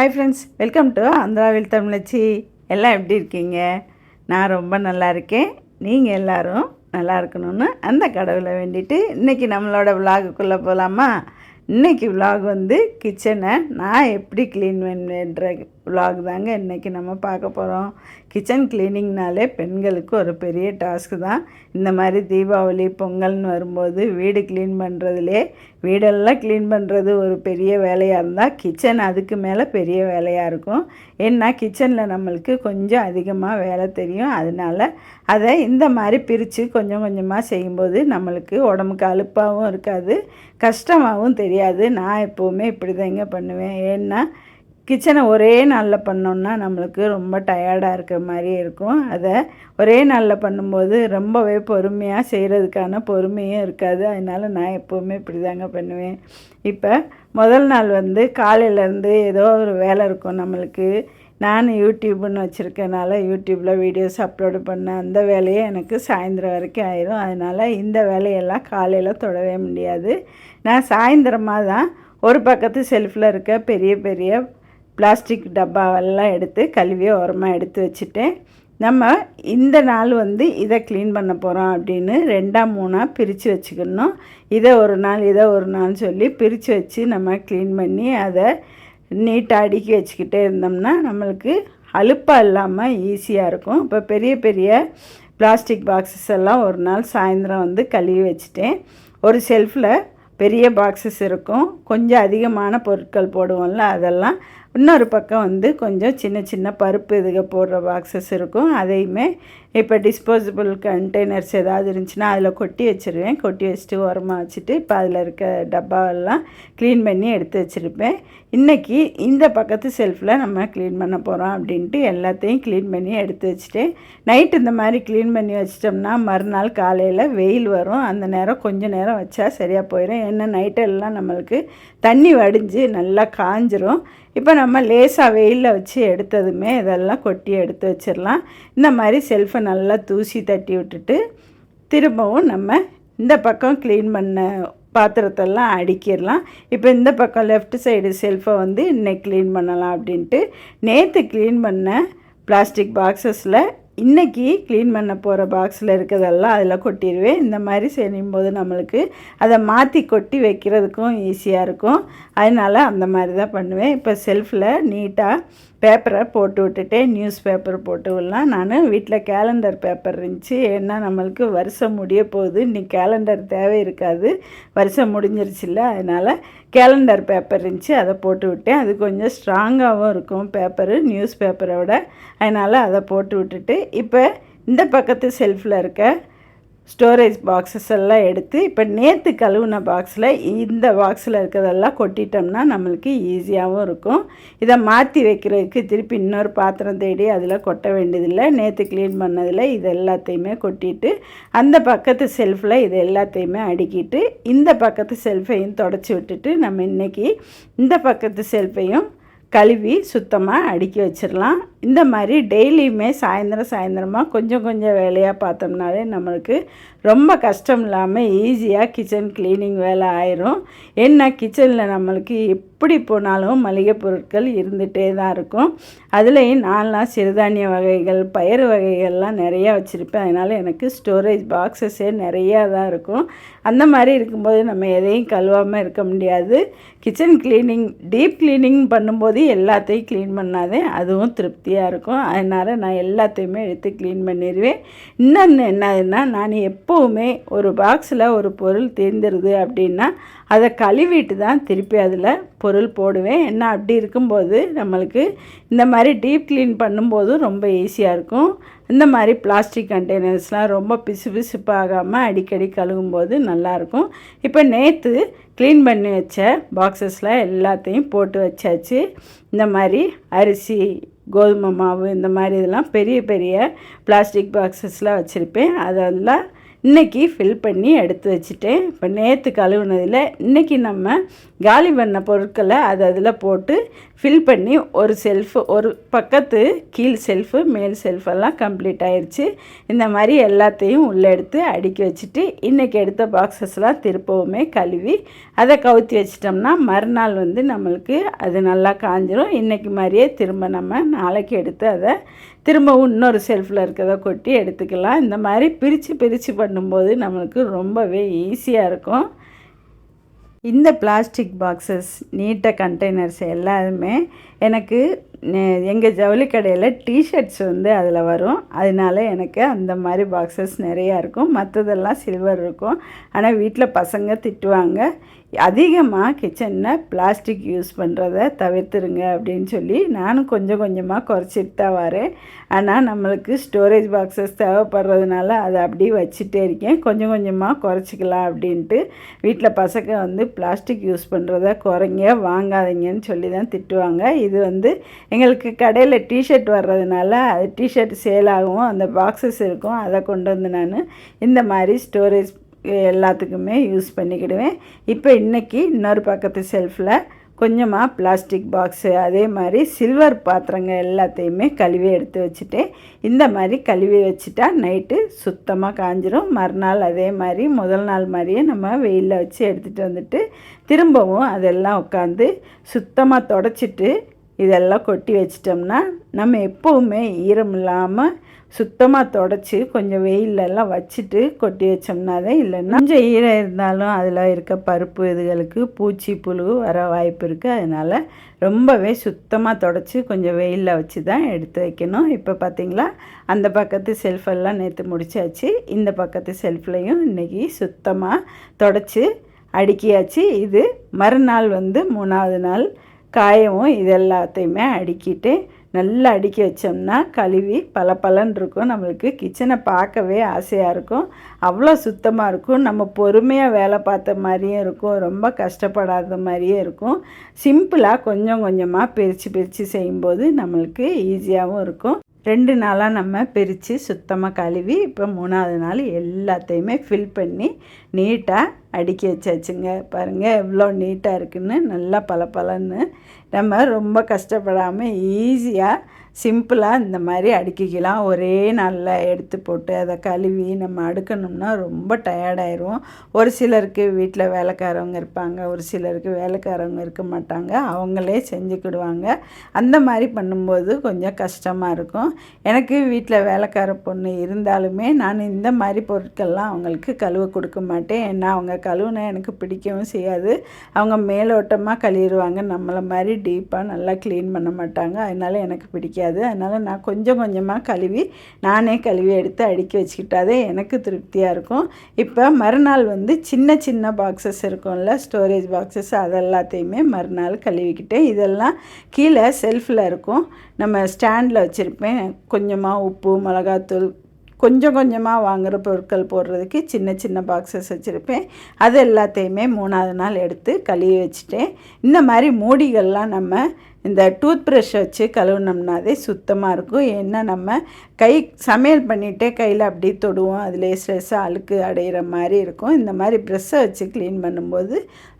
Hi friends welcome to ஆந்திராவில் தமிழச்சி எல்லாம் எப்படி இருக்கீங்க? நான் ரொம்ப நல்லா இருக்கேன். நீங்கள் எல்லோரும் நல்லா இருக்கணும்னு அந்த கடவுளை வேண்டிட்டு இன்றைக்கி நம்மளோட விலாகுக்குள்ளே போகலாமா இன்றைக்கி விலாக் வந்து கிச்சனை நான் எப்படி க்ளீன் பண்ணுன்ற விலாக் தாங்க இன்றைக்கி நம்ம பார்க்க போகிறோம் கிச்சன் க்ளீனிங்னாலே பெண்களுக்கு ஒரு பெரிய டாஸ்க்கு தான். இந்த மாதிரி தீபாவளி பொங்கல்னு வரும்போது வீடு க்ளீன் பண்ணுறதுலே வீடெல்லாம் க்ளீன் பண்ணுறது ஒரு பெரிய வேலையாக இருந்தால் கிச்சன் அதுக்கு மேலே பெரிய வேலையாக இருக்கும். ஏன்னா கிச்சனில் நம்மளுக்கு கொஞ்சம் அதிகமாக வேலை தெரியும். அதனால் அதை இந்த மாதிரி பிரித்து கொஞ்சம் கொஞ்சமாக செய்யும்போது நம்மளுக்கு உடம்புக்கு அலுப்பாகவும் இருக்காது கஷ்டமாகவும் தெரியாது. நான் எப்போவுமே இப்படி தாங்க பண்ணுவேன். ஏன்னா கிச்சனை ஒரே நாளில் பண்ணோன்னா நம்மளுக்கு ரொம்ப டயர்டாக இருக்கிற மாதிரி இருக்கும். அதை ஒரே நாளில் பண்ணும்போது ரொம்பவே பொறுமையாக செய்கிறதுக்கான பொறுமையும் இருக்காது. அதனால் நான் எப்போவுமே இப்படி தாங்க பண்ணுவேன். இப்போ முதல் நாள் வந்து காலையிலேருந்து ஏதோ ஒரு வேலை இருக்கும் நம்மளுக்கு. நான் யூடியூப்னு வச்சுருக்கனால யூடியூப்பில் வீடியோஸ் அப்லோடு பண்ண அந்த வேலையே எனக்கு சாயந்தரம் வரைக்கும் ஆயிரும். அதனால் இந்த வேலையெல்லாம் காலையில் தொடவே முடியாது. நான் சாயந்தரமாக தான் ஒரு பக்கத்து செல்ஃபில் இருக்க பெரிய பெரிய பிளாஸ்டிக் டப்பாவெல்லாம் எடுத்து கழுவியை ஓரமாக எடுத்து வச்சுட்டேன். நம்ம இந்த நாள் வந்து இதை க்ளீன் பண்ண போகிறோம் அப்படின்னு ரெண்டாம் மூணாக பிரித்து வச்சுக்கணும். இதை ஒரு நாள் இதை ஒரு நாள் சொல்லி பிரித்து வச்சு நம்ம க்ளீன் பண்ணி அதை நீட்டாக அடுக்கி வச்சுக்கிட்டே இருந்தோம்னா நம்மளுக்கு அலுப்பாக இல்லாமல் ஈஸியாக இருக்கும். இப்போ பெரிய பெரிய பிளாஸ்டிக் பாக்ஸஸ் எல்லாம் ஒரு நாள் சாயந்தரம் வந்து கழுவி வச்சுட்டேன். ஒரு செல்ஃபில் பெரிய பாக்ஸஸ் இருக்கும். கொஞ்சம் அதிகமான பொருட்கள் போடுவோம்ல அதெல்லாம் இன்னொரு பக்கம் வந்து கொஞ்சம் சின்ன சின்ன பருப்பு இதுக போடுற பாக்ஸஸ் இருக்கும். அதையுமே இப்போ டிஸ்போசபிள் கண்டெய்னர்ஸ் ஏதாவது இருந்துச்சுன்னா அதில் கொட்டி வச்சுருவேன். கொட்டி வச்சுட்டு உரமாக வச்சுட்டு இப்போ அதில் இருக்க டப்பாவெல்லாம் க்ளீன் பண்ணி எடுத்து வச்சுருப்பேன். இன்றைக்கி இந்த பக்கத்து செல்ஃபில் நம்ம க்ளீன் பண்ண போகிறோம் அப்படின்ட்டு எல்லாத்தையும் க்ளீன் பண்ணி எடுத்து வச்சுட்டேன் நைட்டு இந்த மாதிரி க்ளீன் பண்ணி வச்சிட்டோம்னா மறுநாள் காலையில் வெயில் வரும். அந்த நேரம் கொஞ்சம் நேரம் வச்சா சரியாக போயிடும். ஏன்னா நைட்டெல்லாம் நம்மளுக்கு தண்ணி வடிஞ்சு நல்லா காஞ்சிரும். இப்போ நம்ம லேசாக வெயிலில் வச்சு எடுத்ததுமே இதெல்லாம் கொட்டி எடுத்து வச்சிடலாம். இந்த மாதிரி செல்ஃபை நல்லா தூசி தட்டி விட்டுட்டு திரும்பவும் நம்ம இந்த பக்கம் க்ளீன் பண்ண பாத்திரத்தெல்லாம் அடிக்கிடலாம். இப்போ இந்த பக்கம் லெஃப்ட் சைடு செல்ஃபை வந்து இன்னைக்கு க்ளீன் பண்ணலாம் அப்படின்ட்டு நேற்று க்ளீன் பண்ண பிளாஸ்டிக் பாக்ஸஸில் இன்றைக்கி க்ளீன் பண்ண போகிற பாக்ஸில் இருக்கிறதெல்லாம் அதில் கொட்டிடுவேன். இந்த மாதிரி செய்யும்போது நம்மளுக்கு அதை மாற்றி கொட்டி வைக்கிறதுக்கும் ஈஸியாக இருக்கும். அதனால் அந்த மாதிரி தான் பண்ணுவேன். இப்போ செல்ஃபில் நீட்டாக பேப்பரை போட்டு விட்டுட்டேன் நியூஸ் பேப்பர் போட்டு விடலாம். நான் வீட்டில் கேலண்டர் பேப்பர் இருந்துச்சு. ஏன்னா நம்மளுக்கு வருஷம் முடிய போகுது. இன்றைக்கி கேலண்டர் தேவை இருக்காது. வருஷம் முடிஞ்சிருச்சுல்ல அதனால் கேலண்டர் பேப்பர் இருந்துச்சு. அதை போட்டு விட்டேன். அது கொஞ்சம் ஸ்ட்ராங்காகவும் இருக்கும் பேப்பரு நியூஸ் பேப்பரை விட அதனால் அதை போட்டு விட்டுட்டு இப்போ இந்த பக்கத்து செல்ஃபில் இருக்க ஸ்டோரேஜ் பாக்ஸஸ் எல்லாம் எடுத்து இப்போ நேற்று கழுவுன பாக்ஸில் இந்த பாக்ஸில் இருக்கிறதெல்லாம் கொட்டிட்டோம்னா நம்மளுக்கு ஈஸியாகவும் இருக்கும். இதை மாற்றி வைக்கிறதுக்கு திருப்பி இன்னொரு பாத்திரம் தேடி அதில் கொட்ட வேண்டியதில்லை. நேற்று க்ளீன் பண்ணதில் இது எல்லாத்தையுமே கொட்டிட்டு அந்த பக்கத்து செல்ஃபில் இது எல்லாத்தையுமே அடுக்கிட்டு இந்த பக்கத்து செல்ஃபையும் தொடச்சி விட்டுட்டு நம்ம இன்றைக்கி இந்த பக்கத்து செல்ஃபையும் கழுவி சுத்தமாக அடுக்கி வச்சிடலாம். இந்த மாதிரி டெய்லியுமே சாயந்தரம் சாயந்தரமாக கொஞ்சம் கொஞ்சம் வேலையாக பார்த்தோம்னாலே நம்மளுக்கு ரொம்ப கஷ்டம் இல்லாமல் ஈஸியாக கிச்சன் க்ளீனிங் வேலை ஆயிரும். என்ன கிச்சனில் நம்மளுக்கு எப்படி போனாலும் மளிகை பொருட்கள் இருந்துகிட்டே தான் இருக்கும். அதுலேயும் நான்லாம் சிறுதானிய வகைகள் பயிறு வகைகள்லாம் நிறையா வச்சுருப்பேன். அதனால் எனக்கு ஸ்டோரேஜ் பாக்ஸஸே நிறையா தான் இருக்கும். அந்த மாதிரி இருக்கும்போது நம்ம எதையும் கழுவாமல் இருக்க முடியாது. கிச்சன் க்ளீனிங் டீப் க்ளீனிங் பண்ணும்போது எல்லாத்தையும் க்ளீன் பண்ணாதே அதுவும் திருப்தி. திருப்தியாக இருக்கும். அதனால் நான் எல்லாத்தையுமே எடுத்து க்ளீன் பண்ணிடுவேன் இன்னொன்று என்னதுன்னா நான் எப்போவுமே ஒரு பாக்ஸில் ஒரு பொருள் தேர்ந்துருது அப்படின்னா அதை கழுவிட்டு தான் திருப்பி அதில் பொருள் போடுவேன். என்ன அப்படி இருக்கும்போது நம்மளுக்கு இந்த மாதிரி டீப் க்ளீன் பண்ணும்போதும் ரொம்ப ஈஸியாக இருக்கும். இந்த மாதிரி பிளாஸ்டிக் கண்டெய்னர்ஸ்லாம் ரொம்ப பிசு பிசுப்பாகாமல் அடிக்கடி கழுவும்போது நல்லாயிருக்கும் இப்போ நேற்று க்ளீன் பண்ணி வச்ச பாக்ஸஸில் எல்லாத்தையும் போட்டு வச்சாச்சு. இந்த மாதிரி அரிசி கோதுமை மாவு இந்த மாதிரி இதெல்லாம் பெரிய பெரிய பிளாஸ்டிக் பாக்ஸஸ்லாம் வச்சுருப்பேன். அதெல்லாம் இன்றைக்கி ஃபில் பண்ணி எடுத்து வச்சுட்டேன். இப்போ நேற்று கழுவுனதில் இன்றைக்கி நம்ம காலி பண்ண பொருட்களை அது அதில் போட்டு ஃபில் பண்ணி ஒரு செல்ஃபு ஒரு பக்கத்து கீழ் செல்ஃபு மேல் செல்ஃபெல்லாம் கம்ப்ளீட் ஆயிடுச்சு இந்த மாதிரி எல்லாத்தையும் உள்ளே எடுத்து அடுக்கி வச்சுட்டு இன்றைக்கி எடுத்த பாக்ஸஸ்லாம் திருப்பவுமே கழுவி அதை கவுத்தி வச்சிட்டோம்னா மறுநாள் வந்து நம்மளுக்கு அது நல்லா காஞ்சிரும். இன்றைக்கி மாதிரியே திரும்ப நம்ம நாளைக்கு எடுத்து அதை திரும்பவும் இன்னொரு செல்ஃபில் இருக்கிறத கொட்டி எடுத்துக்கலாம். இந்த மாதிரி பிரித்து பிரித்து பண்ணும்போது நம்மளுக்கு ரொம்பவே ஈஸியாக இருக்கும். இந்த பிளாஸ்டிக் பாக்ஸஸ் நீட்ட கண்டெய்னர்ஸ் எல்லாருமே எனக்கு எங்கள் ஜவுளி கடையில் டிஷர்ட்ஸ் வந்து அதில் வரும். அதனால எனக்கு அந்த மாதிரி பாக்ஸஸ் நிறையா இருக்கும். மற்றதெல்லாம் சில்வர் இருக்கும். ஆனால் வீட்டில் பசங்க திட்டுவாங்க. அதிகமாக கிச்சனில் பிளாஸ்டிக் யூஸ் பண்ணுறத தவிர்த்துருங்க அப்படின்னு சொல்லி நானும் கொஞ்சம் கொஞ்சமாக குறைச்சிட்டு தான் வரேன். ஆனால் நம்மளுக்கு ஸ்டோரேஜ் பாக்ஸஸ் தேவைப்படுறதுனால அதை அப்படியே வச்சுட்டே இருக்கேன். கொஞ்சம் கொஞ்சமாக குறைச்சிக்கலாம் அப்படின்ட்டு வீட்டில் பசங்க வந்து பிளாஸ்டிக் யூஸ் பண்ணுறத குறைங்க வாங்காதீங்கன்னு சொல்லி தான் திட்டுவாங்க. இது வந்து எங்களுக்கு கடையில் டிஷர்ட் வர்றதுனால அது டிஷர்ட் சேல் ஆகும். அந்த பாக்ஸஸ் இருக்கும். அதை கொண்டு வந்து நான் இந்த மாதிரி ஸ்டோரேஜ் எல்லாத்துக்குமே யூஸ் பண்ணிக்கிடுவேன். இப்போ இன்றைக்கி இன்னொரு பக்கத்து செல்ஃபில் கொஞ்சமாக பிளாஸ்டிக் பாக்ஸு அதே மாதிரி சில்வர் பாத்திரங்க எல்லாத்தையுமே கழுவி எடுத்து வச்சுட்டேன். இந்த மாதிரி கழுவி வச்சுட்டா நைட்டு சுத்தமாக காஞ்சிரும். மறுநாள் அதே மாதிரி முதல் நாள் மாதிரியே நம்ம வெயிலில் வச்சு எடுத்துகிட்டு வந்துட்டு திரும்பவும் அதெல்லாம் உட்காந்து சுத்தமாக தொடச்சிட்டு இதெல்லாம் கொட்டி வச்சிட்டோம்னா நம்ம எப்போவுமே ஈரம் இல்லாமல் சுத்தமாக தொடச்சி கொஞ்சம் வெயிலெல்லாம் வச்சுட்டு கொட்டி வச்சோம்னாதே இல்லைன்னா கொஞ்சம் ஈரம் இருந்தாலும் அதில் இருக்க பருப்பு இதுகளுக்கு பூச்சி புழு வர வாய்ப்பு இருக்குது அதனால் ரொம்பவே சுத்தமாக தொடச்சி கொஞ்சம் வெயிலில் வச்சு தான் எடுத்து வைக்கணும். இப்போ பார்த்திங்களா அந்த பக்கத்து செல்ஃபெல்லாம் நேற்று முடிச்சாச்சு. இந்த பக்கத்து செல்ஃப்லேயும் இன்றைக்கி சுத்தமாக தொடச்சி அடுக்கியாச்சு. இது மறுநாள் வந்து மூணாவது நாள் காயவும் இது எல்லாத்தையுமே அடுக்கிட்டு நல்லா அடுக்கி வச்சோம்னா கழுவி பல பலன் இருக்கும். நம்மளுக்கு கிச்சனை பார்க்கவே ஆசையாக இருக்கும். அவ்வளோ சுத்தமாக இருக்கும். நம்ம பொறுமையாக வேலை பார்த்த மாதிரியும் இருக்கும். ரொம்ப கஷ்டப்படாத மாதிரியே இருக்கும். சிம்பிளாக கொஞ்சம் கொஞ்சமாக பிரித்து பிரித்து செய்யும்போது நம்மளுக்கு ஈஸியாகவும் இருக்கும். ரெண்டு நாளாக நம்ம பிரித்து சுத்தமாக கழுவி இப்போ மூணாவது நாள் எல்லாத்தையுமே ஃபில் பண்ணி நீட்டாக அடுக்கி வச்சாச்சுங்க. பாருங்கள் எவ்வளோ நீட்டாக இருக்குன்னு நல்லா பல பலன்னு நம்ம ரொம்ப கஷ்டப்படாமல் ஈஸியாக சிம்பிளாக இந்த மாதிரி அடுக்கிக்கலாம். ஒரே நாளில் எடுத்து போட்டு அதை கழுவி நம்ம அடுக்கணும்னா ரொம்ப டயர்டாயிரும். ஒரு சிலருக்கு வீட்டில் வேலைக்காரவங்க இருப்பாங்க ஒரு சிலருக்கு வேலைக்காரவங்க இருக்க மாட்டாங்க. அவங்களே செஞ்சுக்கிடுவாங்க. அந்த மாதிரி பண்ணும்போது கொஞ்சம் கஷ்டமாக இருக்கும். எனக்கு வீட்டில் வேலைக்கார பொண்ணு இருந்தாலுமே நான் இந்த மாதிரி பொருட்கள்லாம் அவங்களுக்கு கழுவ கொடுக்க மாட்டேன். ஏன்னா அவங்க கழுவுனா எனக்கு பிடிக்கவும் செய்யாது. அவங்க மேலோட்டமாக கழுவிடுவாங்க. நம்மளை மாதிரி டீப்பாக நல்லா க்ளீன் பண்ண மாட்டாங்க. அதனால் எனக்கு பிடிக்காது. பிடிக்காது அதனால் நான் கொஞ்சம் கொஞ்சமாக கழுவி நானே கழுவி எடுத்து அடுக்கி வச்சுக்கிட்டாதே எனக்கு திருப்தியாக இருக்கும். இப்போ மறுநாள் வந்து சின்ன சின்ன பாக்ஸஸ் இருக்கும்ல ஸ்டோரேஜ் பாக்ஸஸ் அதெல்லாத்தையுமே மறுநாள் கழுவிக்கிட்டேன். இதெல்லாம் கீழே செல்ஃபில் இருக்கும். நம்ம ஸ்டாண்டில் வச்சுருப்பேன். கொஞ்சமாக உப்பு மிளகாத்தூள் கொஞ்சம் கொஞ்சமாக வாங்குகிற பொருட்கள் போடுறதுக்கு சின்ன சின்ன பாக்ஸஸ் வச்சுருப்பேன். அது எல்லாத்தையுமே மூணாவது நாள் எடுத்து கழுவி வச்சுட்டேன். இந்த மாதிரி மூடிகள்லாம் நம்ம இந்த டூத் ப்ரஷ் வச்சு கழுவுனோம்னாதே சுத்தமாக இருக்கும். ஏன்னா நம்ம கை சமையல் பண்ணிகிட்டே கையில் அப்படியே தொடுவோம். அதில் ஸ்ட்ரெஸ்ஸாக அழுக்கு அடையிற மாதிரி இருக்கும். இந்த மாதிரி ப்ரெஷ்ஷை வச்சு க்ளீன் பண்ணும்போது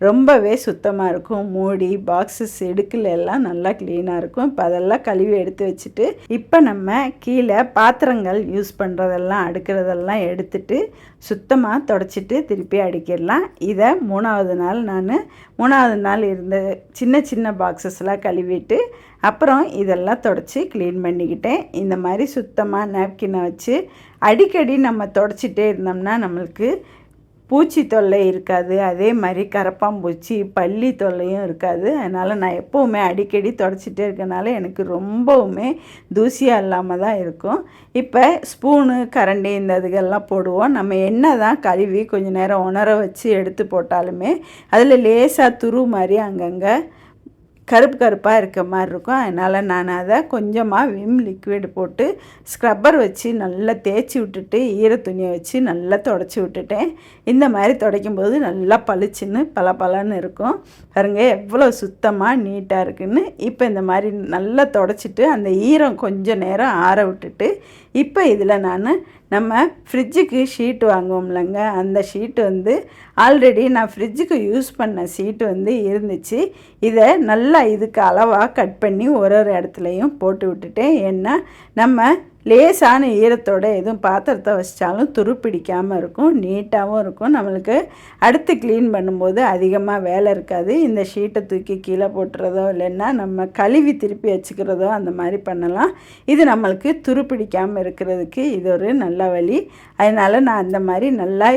ரொம்பவே சுத்தமாக இருக்கும். மூடி பாக்ஸஸ் இடுக்கில் எல்லாம் நல்லா க்ளீனாக இருக்கும். இப்போ அதெல்லாம் கழுவி எடுத்து வச்சுட்டு இப்போ நம்ம கீழே பாத்திரங்கள் யூஸ் பண்ணுறதெல்லாம் அடுக்கிறதெல்லாம் எடுத்துட்டு சுத்தமாக தொடச்சிட்டு திருப்பி அடிக்கிடலாம். இதை மூணாவது நாள் நான் மூணாவது நாள் இருந்த சின்ன சின்ன பாக்ஸஸ்லாம் கழுவிட்டு அப்புறம் இதெல்லாம் தொடச்சி க்ளீன் பண்ணிக்கிட்டேன். இந்த மாதிரி சுத்தமாக நாப்கினை வச்சு அடிக்கடி நம்ம தொடச்சிட்டே இருந்தோம்னா நம்மளுக்கு பூச்சி தொல்லை இருக்காது. அதே மாதிரி கரப்பாம்பூச்சி பள்ளி தொல்லையும் இருக்காது. அதனால் நான் எப்போவுமே அடிக்கடி தொடச்சிட்டே இருக்கனால எனக்கு ரொம்பவுமே தூசியாக இல்லாமல் தான் இருக்கும். இப்போ ஸ்பூனு கரண்டி இந்த இதுகள்லாம் போடுவோம். நம்ம என்ன தான் கழுவி கொஞ்சம் நேரம் உணர வச்சு எடுத்து போட்டாலுமே அதில் லேசாக துரு மாதிரி அங்கங்கே கருப்பு கருப்பாக இருக்க மாதிரி இருக்கும். அதனால் நான் அதை கொஞ்சமாக விம் லிக்விட் போட்டு ஸ்க்ரப்பர் வச்சு நல்லா தேய்ச்சி விட்டுட்டு ஈர துணியை வச்சு நல்லா தொடச்சி விட்டுட்டேன். இந்த மாதிரி துடைக்கும் போது நல்லா பளிச்சுன்னு பல பலன்னு இருக்கும். பாருங்க எவ்வளோ சுத்தமாக நீட்டாக இருக்குன்னு. இப்போ இந்த மாதிரி நல்லா தொடச்சிட்டு அந்த ஈரம் கொஞ்சம் நேரம் ஆற விட்டுட்டு இப்போ இதில் நான் நம்ம ஃப்ரிட்ஜுக்கு ஷீட் வாங்குவோம்லங்க. அந்த ஷீட்டு வந்து ஆல்ரெடி நான் ஃப்ரிட்ஜுக்கு யூஸ் பண்ண ஷீட் வந்து இருந்துச்சு. இதை நல்லா இதுக்கு அளவாக கட் பண்ணி ஒரு ஒரு இடத்துலையும் போட்டு விட்டுட்டேன். ஏன்னா நம்ம லேசான ஈரத்தோட எதுவும் பாத்திரத்தை வச்சாலும் துரு பிடிக்காமல் இருக்கும் நீட்டாகவும் இருக்கும். நம்மளுக்கு அடுத்து க்ளீன் பண்ணும்போது அதிகமாக வேலை இருக்காது. இந்த ஷீட்டை தூக்கி கீழே போட்டுறதோ இல்லைன்னா நம்ம கழுவி திருப்பி வச்சுக்கிறதோ அந்த மாதிரி பண்ணலாம். இது நம்மளுக்கு துரு பிடிக்காமல் இருக்கிறதுக்கு இது ஒரு நல்ல வழி. அதனால் நான் அந்த மாதிரி நல்லா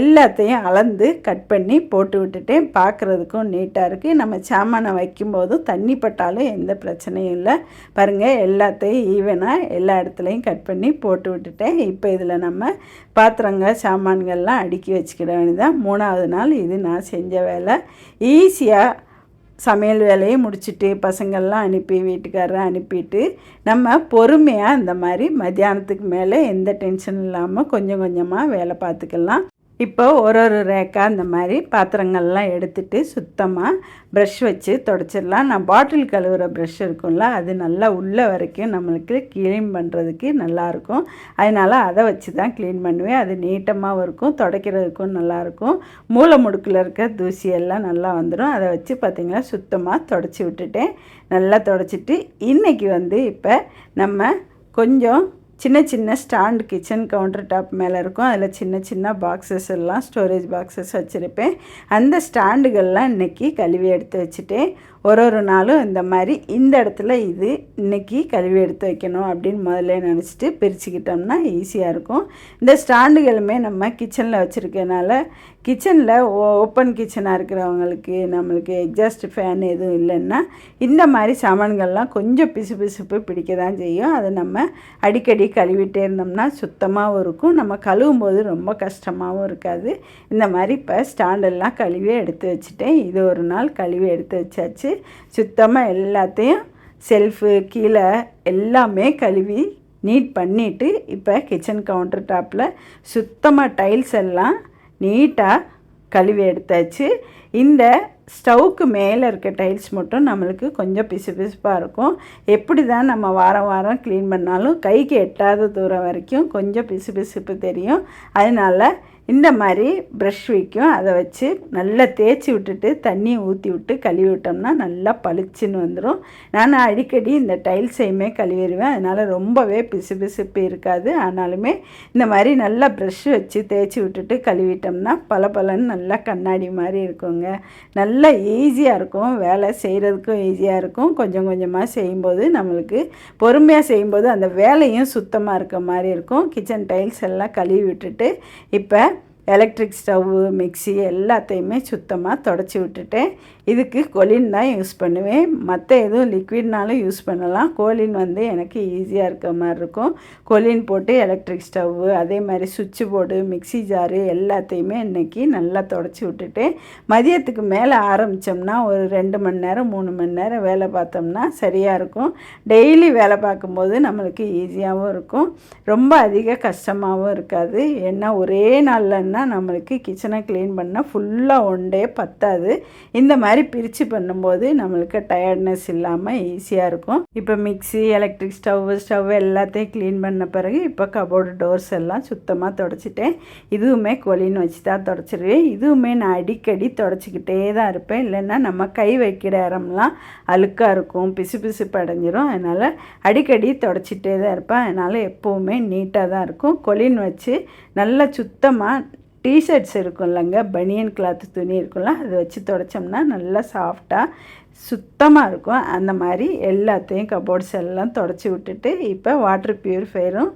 எல்லாத்தையும் அளந்து கட் பண்ணி போட்டு விட்டுட்டேன் பார்க்குறதுக்கும் நீட்டாக இருக்குது நம்ம சாமானை வைக்கும்போதும் தண்ணி பட்டாலும் எந்த பிரச்சனையும் இல்லை. பாருங்கள் எல்லாத்தையும் ஈவனாக எல்லா இடத்துலையும் கட் பண்ணி போட்டு விட்டுட்டேன் இப்போ இதில் நம்ம பாத்திரங்கள் சாமான்கள்லாம் அடுக்கி வச்சுக்கிட வேண்டியதான் மூணாவது நாள் இது நான் செஞ்ச வேலை. ஈஸியாக சமையல் வேலையை முடிச்சுட்டு பசங்கள்லாம் அனுப்பி வீட்டுக்காரரை அனுப்பிட்டு நம்ம பொறுமையாக இந்த மாதிரி மத்தியானத்துக்கு மேலே எந்த டென்ஷன் இல்லாமல் கொஞ்சம் கொஞ்சமாக வேலை பார்த்துக்கலாம். இப்போ ஒரு ஒரு ரேக்காக இந்த மாதிரி பாத்திரங்கள்லாம் எடுத்துட்டு சுத்தமாக ப்ரஷ் வச்சு தொடச்சிடலாம். நான் பாட்டில் கழுவுற ப்ரஷ் இருக்கும்ல அது நல்லா உள்ள வரைக்கும் நம்மளுக்கு க்ளீன் பண்ணுறதுக்கு நல்லாயிருக்கும். அதனால் அதை வச்சு தான் க்ளீன் பண்ணுவேன். அது நீட்டமாகவும் இருக்கும் துடைக்கிறதுக்கும் நல்லாயிருக்கும். மூளை முடுக்கில் இருக்க தூசியெல்லாம் நல்லா வந்துடும் அதை வச்சு பார்த்திங்கன்னா சுத்தமாக தொடச்சி விட்டுட்டேன். நல்லா தொடச்சிட்டு இன்றைக்கி வந்து இப்போ நம்ம கொஞ்சம் சின்ன சின்ன ஸ்டாண்ட் கிச்சன் கவுண்டர் டாப் மேலே இருக்கும். அதில் சின்ன சின்ன பாக்ஸஸ் எல்லாம் ஸ்டோரேஜ் பாக்ஸஸ் வச்சுருப்பேன். அந்த ஸ்டாண்டுகள்லாம் இன்றைக்கி கழுவி எடுத்து வச்சுட்டேன். ஒரு ஒரு நாளும் இந்த மாதிரி இந்த இடத்துல இது இன்றைக்கி கழுவி எடுத்து வைக்கணும் அப்படின்னு முதல்ல நினச்சிட்டு பிரிச்சுக்கிட்டோம்னா ஈஸியாக இருக்கும். இந்த ஸ்டாண்டுகளுமே நம்ம கிச்சனில் வச்சுருக்கனால கிச்சனில் ஓப்பன் கிச்சனாக இருக்கிறவங்களுக்கு நம்மளுக்கு எக்ஸாஸ்ட் ஃபேன் எதுவும் இல்லைன்னா இந்த மாதிரி சாமான்கள்லாம் கொஞ்சம் பிசு பிசுப்பு பிடிக்க தான் செய்யும். அதை நம்ம அடிக்கடி கழுவிட்டே இருந்தோம்னா சுத்தமாகவும் இருக்கும். நம்ம கழுவும் போது ரொம்ப கஷ்டமாகவும் இருக்காது. இந்த மாதிரி இப்போ ஸ்டாண்டெல்லாம் கழுவி எடுத்து வச்சுட்டேன். இது ஒரு நாள் கழுவி எடுத்து வச்சாச்சு. சுத்தமாக எல்லாத்தையும் செல்ஃபு கீழே எல்லாமே கழுவி நீட் பண்ணிவிட்டு இப்போ கிச்சன் கவுண்டர் டாப்பில் சுத்தமாக டைல்ஸ் எல்லாம் நீட்டாக கழுவி எடுத்தாச்சு. இந்த ஸ்டவ்வுக்கு மேலே இருக்க டைல்ஸ் மட்டும் நம்மளுக்கு கொஞ்சம் பிசு பிசுப்பாக இருக்கும். எப்படி தான் நம்ம வாரம் வாரம் க்ளீன் பண்ணாலும் கைக்கு எட்டாத தூரம் வரைக்கும் கொஞ்சம் பிசு பிசுப்பு தெரியும். அதனால் இந்த மாதிரி ப்ரஷ் வைக்கும். அதை வச்சு நல்லா தேய்ச்சி விட்டுட்டு தண்ணியை ஊற்றி விட்டு கழுவி விட்டோம்னா நல்லா பளிச்சுன்னு வந்துடும் நான் அடிக்கடி இந்த டைல்ஸையுமே கழுவிடுவேன். அதனால் ரொம்பவே பிசு பிசுப்பு இருக்காது. ஆனாலுமே இந்த மாதிரி நல்லா ப்ரஷ் வச்சு தேய்ச்சி விட்டுட்டு கழுவிட்டோம்னா பல பலன்னு நல்லா கண்ணாடி மாதிரி இருக்குங்க. நல்லா ஈஸியாக இருக்கும். வேலை செய்கிறதுக்கும் ஈஸியாக இருக்கும். கொஞ்சம் கொஞ்சமாக செய்யும்போது நம்மளுக்கு பொறுமையாக செய்யும்போது அந்த வேலையும் சுத்தமாக இருக்க மாதிரி இருக்கும். கிச்சன் டைல்ஸ் எல்லாம் கழுவி விட்டுட்டு இப்போ எலக்ட்ரிக் ஸ்டவ்வு மிக்சி எல்லாத்தையுமே சுத்தமாக தொடச்சி விட்டுட்டேன். இதுக்கு கொலின் தான் யூஸ் பண்ணுவேன். மற்ற எதுவும் லிக்விட்னாலும் யூஸ் பண்ணலாம். கோலின் வந்து எனக்கு ஈஸியாக இருக்க மாதிரி இருக்கும். கொலின் போட்டு எலக்ட்ரிக் ஸ்டவ்வு அதே மாதிரி சுவிட்சு போர்டு மிக்சி ஜாரு எல்லாத்தையுமே இன்றைக்கி நல்லா தொடச்சி விட்டுட்டு மதியத்துக்கு மேலே ஆரம்பித்தோம்னா ஒரு ரெண்டு மணி நேரம் மூணு மணி நேரம் வேலை பார்த்தோம்னா சரியாக இருக்கும். டெய்லி வேலை பார்க்கும்போது நம்மளுக்கு ஈஸியாகவும் இருக்கும். ரொம்ப அதிக கஷ்டமாகவும் இருக்காது. ஏன்னா ஒரே நாளில்னா நம்மளுக்கு கிச்சனை க்ளீன் பண்ணால் ஃபுல்லாக ஒன் டே பத்தாது. இந்த மாதிரி மாதிரி பிரித்து பண்ணும்போது நம்மளுக்கு டயர்ட்னஸ் இல்லாமல் ஈஸியாக இருக்கும். இப்போ மிக்சி எலக்ட்ரிக் ஸ்டவ் ஸ்டவ் எல்லாத்தையும் க்ளீன் பண்ண பிறகு இப்போ கபோர்டு டோர்ஸ் எல்லாம் சுத்தமாக தொடச்சிட்டேன். இதுவுமே கொலின்னு வச்சு தான் தொடச்சிருவேன். இதுவுமே நான் அடிக்கடி தொடச்சிக்கிட்டே தான் இருப்பேன். இல்லைன்னா நம்ம கை வைக்கிற இடம்லாம் அழுக்காக இருக்கும் பிசு பிசு படைஞ்சிரும். அதனால் அடிக்கடி தொடச்சிட்டே தான் இருப்பேன். அதனால் எப்போவுமே நீட்டாக தான் இருக்கும். கொலின் வச்சு நல்லா சுத்தமாக டிஷர்ட்ஸ் இருக்கும் இல்லைங்க பனியன் கிளாத் துணி இருக்கும்ல. அதை வச்சு தொடச்சோம்னா நல்லா சாஃப்டாக சுத்தமாக இருக்கும். அந்த மாதிரி எல்லாத்தையும் கபோர்ட்ஸ் எல்லாம் தொடச்சி விட்டுட்டு இப்போ வாட்டர் ப்யூரிஃபையரும்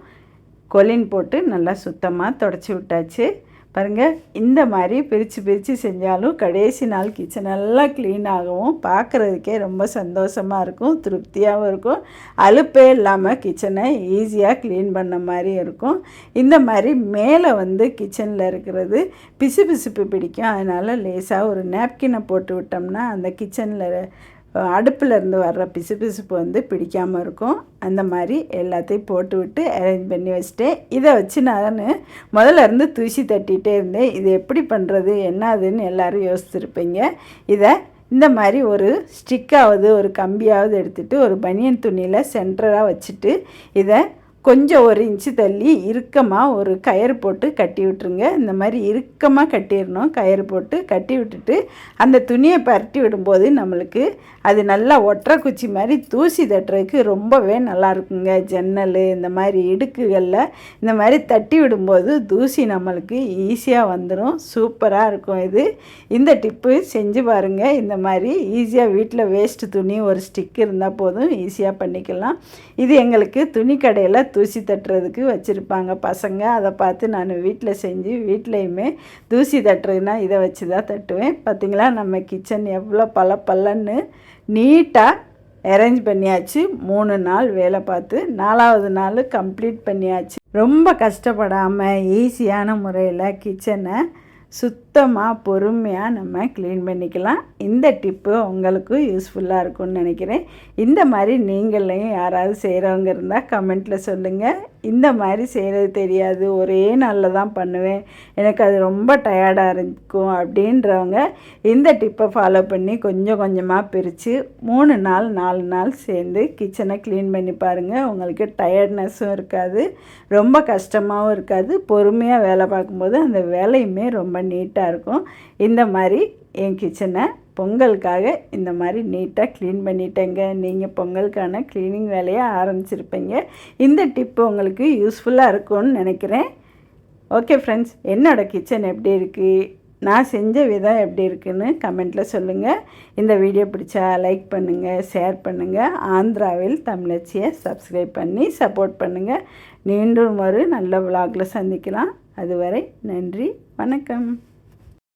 கொலின் போட்டு நல்லா சுத்தமாக தொடச்சி விட்டாச்சு. பாருங்கள் இந்த மாதிரி பிரித்து பிரித்து செஞ்சாலும் கடைசி நாள் கிச்சன் நல்லா க்ளீனாகவும் பார்க்குறதுக்கே ரொம்ப சந்தோஷமாக இருக்கும் திருப்தியாகவும் இருக்கும். அலுப்பே இல்லாமல் கிச்சனை ஈஸியாக க்ளீன் பண்ண மாதிரி இருக்கும். இந்த மாதிரி மேலே வந்து கிச்சனில் இருக்கிறது பிசு பிசுப்பு பிடிக்கும். அதனால் லேசாக ஒரு நேப்கினை போட்டு விட்டோம்னா அந்த கிச்சனில் அடுப்பில் இருந்து வர்ற பிசு பிசுப்பு வந்து பிடிக்காமல் இருக்கும். அந்த மாதிரி எல்லாத்தையும் போட்டு விட்டு அரேஞ்ச் பண்ணி வச்சுட்டேன். இதை வச்சு நான் முதல்ல இருந்து தூசி தட்டிகிட்டே இருந்தேன். இது எப்படி பண்ணுறது என்னதுன்னு எல்லோரும் யோசிச்சுருப்பீங்க. இதை இந்த மாதிரி ஒரு ஸ்டிக்காவது ஒரு கம்பியாவது எடுத்துகிட்டு ஒரு பனியன் துணியில் சென்டராக வச்சுட்டு இதை கொஞ்சம் ஒரு இன்ச்சு தள்ளி இறுக்கமாக ஒரு கயிறு போட்டு கட்டி விட்டுருங்க. இந்த மாதிரி இறுக்கமாக கட்டிடணும். கயிறு போட்டு கட்டி விட்டுட்டு அந்த துணியை பரட்டி விடும்போது நம்மளுக்கு அது நல்லா ஒற்றை குச்சி மாதிரி தூசி தட்டுறதுக்கு ரொம்பவே நல்லா இருக்குங்க. ஜன்னல் இந்த மாதிரி இடுக்குகளில் இந்த மாதிரி தட்டி விடும்போது தூசி நம்மளுக்கு ஈஸியாக வந்துடும் சூப்பராக இருக்கும் இது. இந்த டிப்பு செஞ்சு பாருங்கள் இந்த மாதிரி ஈஸியாக வீட்டில் வேஸ்ட்டு துணி ஒரு ஸ்டிக் இருந்தால் போதும் ஈஸியாக பண்ணிக்கலாம். இது எங்களுக்கு துணி கடையில் தூசி தட்டுறதுக்கு வச்சுருப்பாங்க பசங்க. அதை பார்த்து நான் வீட்டில் செஞ்சு வீட்லேயுமே தூசி தட்டுறதுனா இதை வச்சு தான் தட்டுவேன். பார்த்திங்களா நம்ம கிச்சன் எவ்வளோ பல பல்லன்னு நீட்டாக அரேஞ்ச் பண்ணியாச்சு. மூணு நாள் வேலை பார்த்து நாலாவது நாள் கம்ப்ளீட் பண்ணியாச்சு. ரொம்ப கஷ்டப்படாமல் ஈஸியான முறையில் கிச்சனை சுத்தமாக பொறுமையாக நம்ம க்ளீன் பண்ணிக்கலாம். இந்த டிப்பு உங்களுக்கு யூஸ்ஃபுல்லாக இருக்கும்னு நினைக்கிறேன். இந்த மாதிரி நீங்களையும் யாராவது செய்கிறவங்க இருந்தால் கமெண்ட்டில் சொல்லுங்கள் இந்த மாதிரி செய்கிறது தெரியாது. ஒரே நாளில் தான் பண்ணுவேன். எனக்கு அது ரொம்ப டயர்டாக இருக்கும் அப்படின்றவங்க இந்த டிப்பை ஃபாலோ பண்ணி கொஞ்சம் கொஞ்சமாக பிரித்து மூணு நாள் நாலு நாள் சேர்ந்து கிச்சனை க்ளீன் பண்ணி பாருங்கள் உங்களுக்கு டயர்ட்னஸும் இருக்காது. ரொம்ப கஷ்டமாகவும் இருக்காது. பொறுமையாக வேலை பார்க்கும்போது அந்த வேலையுமே ரொம்ப நீட்டாக இருக்கும். இந்த மாதிரி என் கிச்சனை பொங்கலுக்காக இந்த மாதிரி நீட்டாக க்ளீன் பண்ணிட்டேங்க. நீங்கள் பொங்கலுக்கான க்ளீனிங் வேலையை ஆரம்பிச்சிருப்பீங்க. இந்த டிப்பு உங்களுக்கு யூஸ்ஃபுல்லாக இருக்கும்னு நினைக்கிறேன். ஓகே ஃப்ரெண்ட்ஸ் என்னோடய கிச்சன் எப்படி இருக்குது நான் செஞ்ச விதம் எப்படி இருக்குன்னு கமெண்ட்டில் சொல்லுங்கள் இந்த வீடியோ பிடிச்சா லைக் பண்ணுங்கள் ஷேர் பண்ணுங்கள் ஆந்திராவில் தமிழச்சியை சப்ஸ்கிரைப் பண்ணி சப்போர்ட் பண்ணுங்கள் மீண்டும் ஒரு நல்ல விலாகில் சந்திக்கலாம். அதுவரை நன்றி வணக்கம்.